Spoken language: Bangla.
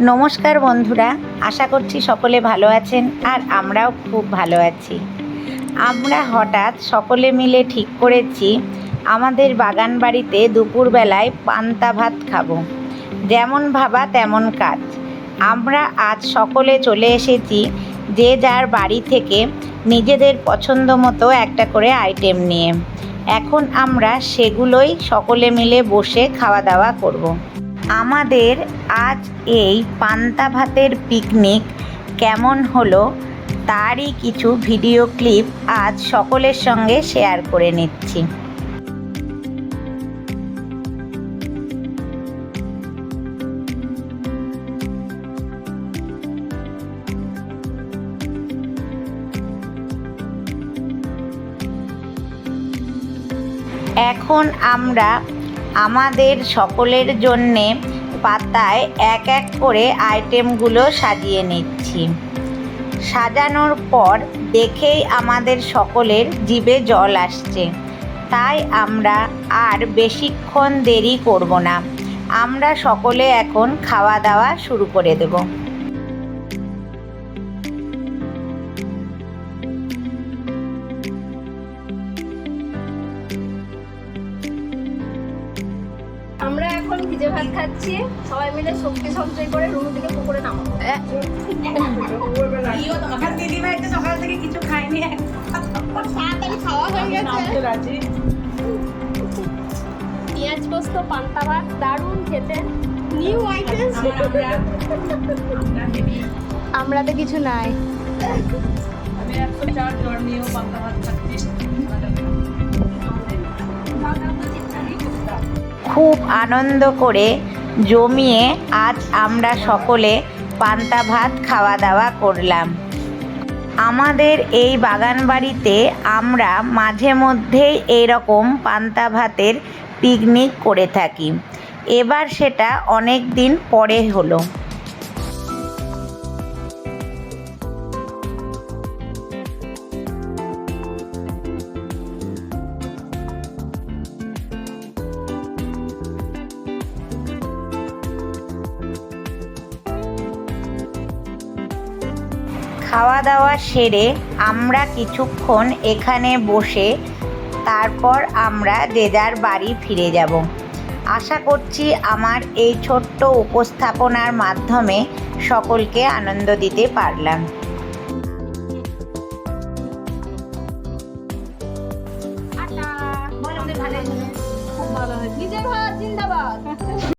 নমস্কার বন্ধুরা, আশা করছি সকলে ভালো আছেন আর আমরাও খুব ভালো আছি। আমরা হঠাৎ সকলে মিলে ঠিক করেছি, আমাদের বাগান বাড়িতে দুপুরবেলায় পান্তা ভাত খাব। যেমন ভাবা তেমন কাজ। আমরা আজ সকলে চলে এসেছি যে যার বাড়ি থেকে নিজেদের পছন্দ মতো একটা করে আইটেম নিয়ে। এখন আমরা সেগুলোই সকলে মিলে বসে খাওয়া দাওয়া করব। আমাদের আজ এই পান্তা ভাতের পিকনিক কেমন হলো তারই কিছু ভিডিও ক্লিপ আজ সকলের সঙ্গে শেয়ার করে নিচ্ছি। এখন আমরা আমাদের সকলের জন্যে পাতায় এক এক করে আইটেমগুলো সাজিয়ে নিচ্ছি। সাজানোর পর দেখেই আমাদের সকলের জিভে জল আসছে। তাই আমরা আর বেশিক্ষণ দেরি করব না। আমরা সকলে এখন খাওয়া দাওয়া শুরু করে দেব। ভিজে ভাত খাচ্ছি। সবাই মিলে শক্তি সঞ্চয় করে রুম থেকে পুকুরে নামাবো। তাড়াতাড়ি খাওয়া হয়ে গেছে পেঁয়াজ পোস্ত পান্তা ভাত দারুণ খেতে। নিউ আইটেম আমরা তো কিছু নাই। আমি একশো চার জ্বর নিয়েও পান্তা ভাত খুব আনন্দ করে জমিয়ে আজ আমরা সকলে পান্তা ভাত খাওয়া দাওয়া করলাম। আমাদের এই বাগান বাড়িতে আমরা মাঝে মধ্যেই এরকম পান্তা ভাতের পিকনিক করে থাকি। এবার সেটা অনেক দিন পরে হলো। খাওয়া দাওয়া সেরে আমরা কিছুক্ষণ এখানে বসে তারপর আমরা যে যার বাড়ি ফিরে যাব। আশা করছি আমার এই ছোট্ট উপস্থাপনার মাধ্যমে সকলকে আনন্দ দিতে পারলাম। খুব ভালো